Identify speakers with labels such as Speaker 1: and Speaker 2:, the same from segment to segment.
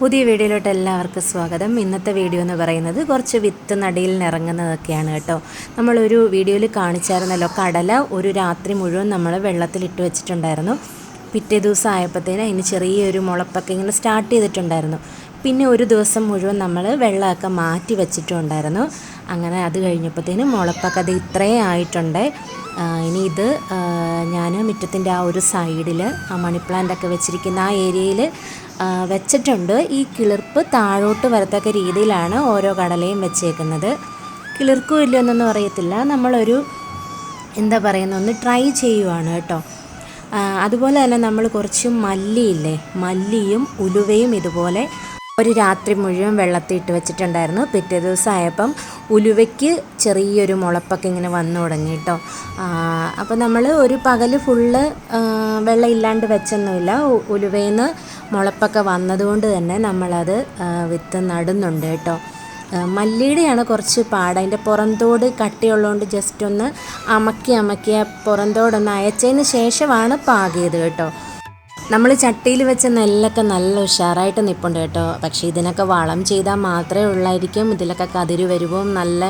Speaker 1: പുതിയ വീഡിയോയിലോട്ട് എല്ലാവർക്കും സ്വാഗതം. ഇന്നത്തെ വീഡിയോ എന്ന് പറയുന്നത് കുറച്ച് വിത്ത് നടിയിൽ ഇറങ്ങുന്നതൊക്കെയാണ് കേട്ടോ. നമ്മളൊരു വീഡിയോയിൽ കാണിച്ചായിരുന്നല്ലോ കടല ഒരു രാത്രി മുഴുവൻ നമ്മൾ വെള്ളത്തിലിട്ട് വെച്ചിട്ടുണ്ടായിരുന്നു. പിറ്റേ ദിവസം ആയപ്പോഴത്തേന് അതിന് ചെറിയൊരു മുളപ്പൊക്കെ ഇങ്ങനെ സ്റ്റാർട്ട് ചെയ്തിട്ടുണ്ടായിരുന്നു. പിന്നെ ഒരു ദിവസം മുഴുവൻ നമ്മൾ വെള്ളമൊക്കെ മാറ്റി വെച്ചിട്ടുണ്ടായിരുന്നു. അങ്ങനെ അത് കഴിഞ്ഞപ്പോഴത്തേനും മുളപ്പൊക്കെ അത് ഇത്രയും ആയിട്ടുണ്ട്. ഇനി ഇത് ഞാൻ മുറ്റത്തിന്റെ ആ ഒരു സൈഡിൽ ആ മണി പ്ലാന്റ് ഒക്കെ വെച്ചിരിക്കുന്ന ആ ഏരിയയിൽ വെച്ചിട്ടുണ്ട്. ഈ കിളിർപ്പ് താഴോട്ട് വരത്തക്ക രീതിയിലാണ് ഓരോ കടലയും വെച്ചേക്കുന്നത്. കിളിർക്കും ഇല്ലയെന്നൊന്നും അറിയത്തില്ല. നമ്മളൊരു എന്താ പറയുന്ന ഒന്ന് ട്രൈ ചെയ്യുവാണ് കേട്ടോ. അതുപോലെ തന്നെ നമ്മൾ കുറച്ച് മല്ലിയില്ലേ മല്ലിയും ഉലുവയും ഇതുപോലെ ഒരു രാത്രി മുഴുവൻ വെള്ളത്തിൽ ഇട്ട് വെച്ചിട്ടുണ്ടായിരുന്നു. പിറ്റേ ദിവസം ആയപ്പം ഉലുവയ്ക്ക് ചെറിയൊരു മുളപ്പൊക്കെ ഇങ്ങനെ വന്നു തുടങ്ങി കേട്ടോ അപ്പോൾ നമ്മൾ ഒരു പകൽ ഫുള്ള് വെള്ളം ഇല്ലാണ്ട് വെച്ചൊന്നുമില്ല. ഉലുവയിൽ നിന്ന് മുളപ്പൊക്കെ വന്നതുകൊണ്ട് തന്നെ നമ്മളത് വിത്ത് നടുന്നുണ്ട് കേട്ടോ മല്ലിയുടെയാണ് കുറച്ച് പാട്. അതിന്റെ പുറന്തോട് കട്ടിയുള്ളതുകൊണ്ട് ജസ്റ്റ് ഒന്ന് അമക്കി അമക്കി ആ പുറന്തോടൊന്ന് അയച്ചതിന് ശേഷമാണ് പാകിയത് കേട്ടോ നമ്മൾ ചട്ടിയിൽ വെച്ച നെല്ലൊക്കെ നല്ല ഉഷാറായിട്ട് നിൽപ്പുണ്ട് കേട്ടോ. പക്ഷേ ഇതിനൊക്കെ വളം ചെയ്താൽ മാത്രമേ ഉള്ളായിരിക്കും. ഇതിലൊക്കെ കതിര് വരുമ്പോൾ നല്ല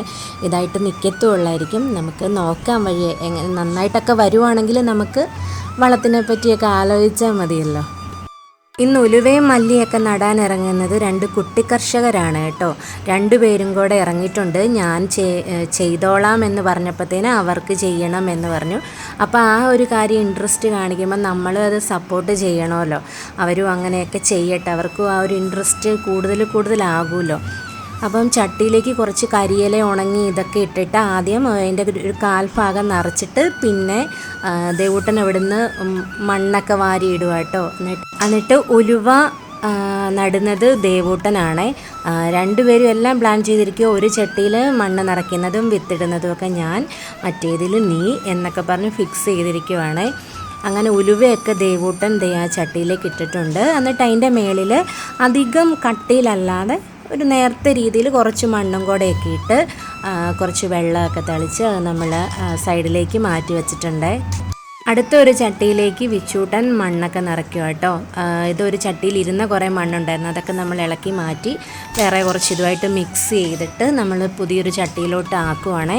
Speaker 1: ഇതായിട്ട് നിൽക്കത്തുള്ളായിരിക്കും നമുക്ക് നോക്കാൻ വഴി എങ്ങനെ നന്നായിട്ടൊക്കെ വരുവാണെങ്കിൽ നമുക്ക് വളത്തിനെ പറ്റിയൊക്കെ ആലോചിച്ചാൽ മതിയല്ലോ. ഇന്ന് ഉലുവയും മല്ലിയൊക്കെ നടാൻ ഇറങ്ങുന്നത് രണ്ട് കുട്ടി. കർഷകരാണ് കേട്ടോ രണ്ടുപേരും കൂടെ ഇറങ്ങിയിട്ടുണ്ട്. ഞാൻ ചെയ്തോളാം എന്ന് പറഞ്ഞപ്പോഴത്തേന് അവർക്ക് ചെയ്യണം എന്ന് പറഞ്ഞു. അപ്പോൾ ആ ഒരു കാര്യം ഇൻട്രസ്റ്റ് കാണിക്കുമ്പോൾ നമ്മൾ അത് സപ്പോർട്ട് ചെയ്യണമല്ലോ. അവരും അങ്ങനെയൊക്കെ ചെയ്യട്ടെ. അവർക്കും ആ ഒരു ഇൻട്രസ്റ്റ് കൂടുതൽ കൂടുതലാകുമല്ലോ അപ്പം ചട്ടിയിലേക്ക് കുറച്ച് കരിയില ഉണങ്ങി ഇതൊക്കെ ഇട്ടിട്ട് ആദ്യം അതിന്റെ ഒരു കാൽഭാഗം നിറച്ചിട്ട് പിന്നെ ദേവൂട്ടൻ അവിടുന്ന് മണ്ണൊക്കെ വാരി ഇടുക കേട്ടോ എന്നിട്ട് ഉലുവ നടുന്നത് ദേവൂട്ടനാണ്. രണ്ടുപേരും എല്ലാം പ്ലാൻ ചെയ്തിരിക്കുക ഒരു ചട്ടിയിൽ മണ്ണ് നിറയ്ക്കുന്നതും വിത്തിടുന്നതും ഒക്കെ ഞാൻ മറ്റേതിൽ നീ എന്നൊക്കെ പറഞ്ഞ് ഫിക്സ് ചെയ്തിരിക്കുവാണ്. അങ്ങനെ ഉലുവയൊക്കെ ദേവൂട്ടൻ ദേ ആ ചട്ടിയിലേക്ക് ഇട്ടിട്ടുണ്ട്. എന്നിട്ട് അതിന്റെ മേളിൽ അധികം കട്ടിയിലല്ലാതെ ഒരു നേർത്ത രീതിയിൽ കുറച്ച് മണ്ണും കൂടെയൊക്കെ ഇട്ട് കുറച്ച് വെള്ളമൊക്കെ തളിച്ച് അത് നമ്മൾ സൈഡിലേക്ക് മാറ്റി വെച്ചിട്ടുണ്ട്. അടുത്ത ഒരു ചട്ടിയിലേക്ക് വിച്ചൂട്ടൻ മണ്ണൊക്കെ നിറയ്ക്കും കേട്ടോ. ഇതൊരു ചട്ടിയിൽ ഇരുന്ന കുറേ മണ്ണുണ്ടായിരുന്നു. അതൊക്കെ നമ്മൾ ഇളക്കി മാറ്റി വേറെ കുറച്ച് ഇതുമായിട്ട് മിക്സ് ചെയ്തിട്ട് നമ്മൾ പുതിയൊരു ചട്ടിയിലോട്ട് ആക്കുവാണേ.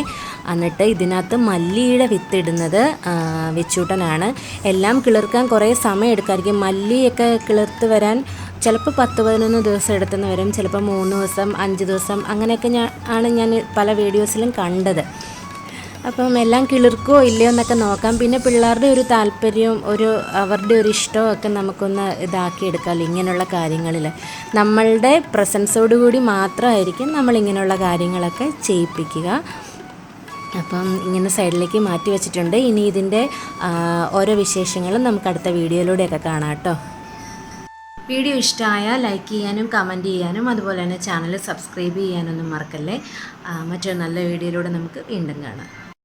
Speaker 1: എന്നിട്ട് ഇതിനകത്ത് മല്ലിയുടെ വിത്തിടുന്നത് വിച്ചൂട്ടനാണ്. എല്ലാം കിളിർക്കാൻ കുറേ സമയം എടുക്കാതിരിക്കും. മല്ലിയൊക്കെ കിളിർത്ത് വരാൻ ചിലപ്പോൾ പത്ത് പതിനൊന്ന് ദിവസം എടുത്തെന്ന് വരും ചിലപ്പോൾ മൂന്ന് ദിവസം അഞ്ച് ദിവസം അങ്ങനെയൊക്കെ ഞാൻ ആണ് ഞാൻ പല വീഡിയോസിലും കണ്ടത്. അപ്പം എല്ലാം കിളിർക്കോ ഇല്ലയോ എന്നൊക്കെ നോക്കാം. പിന്നെ പിള്ളേരുടെ ഒരു താല്പര്യവും ഒരു അവരുടെ ഒരു ഇഷ്ടവും ഒക്കെ നമുക്കൊന്ന് ഇതാക്കി എടുക്കാമല്ലോ ഇങ്ങനെയുള്ള കാര്യങ്ങളിൽ. നമ്മളുടെ പ്രസൻസോട് കൂടി മാത്രമായിരിക്കും നമ്മൾ ഇങ്ങനെയുള്ള കാര്യങ്ങളൊക്കെ ചെയ്യിപ്പിക്കുക. അപ്പം ഇങ്ങനെ സൈഡിലേക്ക് മാറ്റി വെച്ചിട്ടുണ്ട്. ഇനി ഇതിന്റെ ഓരോ വിശേഷങ്ങളും നമുക്ക് അടുത്ത വീഡിയോയിലൂടെയൊക്കെ കാണാം കേട്ടോ. വീഡിയോ ഇഷ്ടമായാൽ ലൈക്ക് ചെയ്യാനും കമന്റ് ചെയ്യാനും അതുപോലെ തന്നെ ചാനൽ സബ്സ്ക്രൈബ് ചെയ്യാനൊന്നും മറക്കല്ലേ? മറ്റൊരു നല്ല വീഡിയോയിലൂടെ നമുക്ക് വീണ്ടും കാണാം.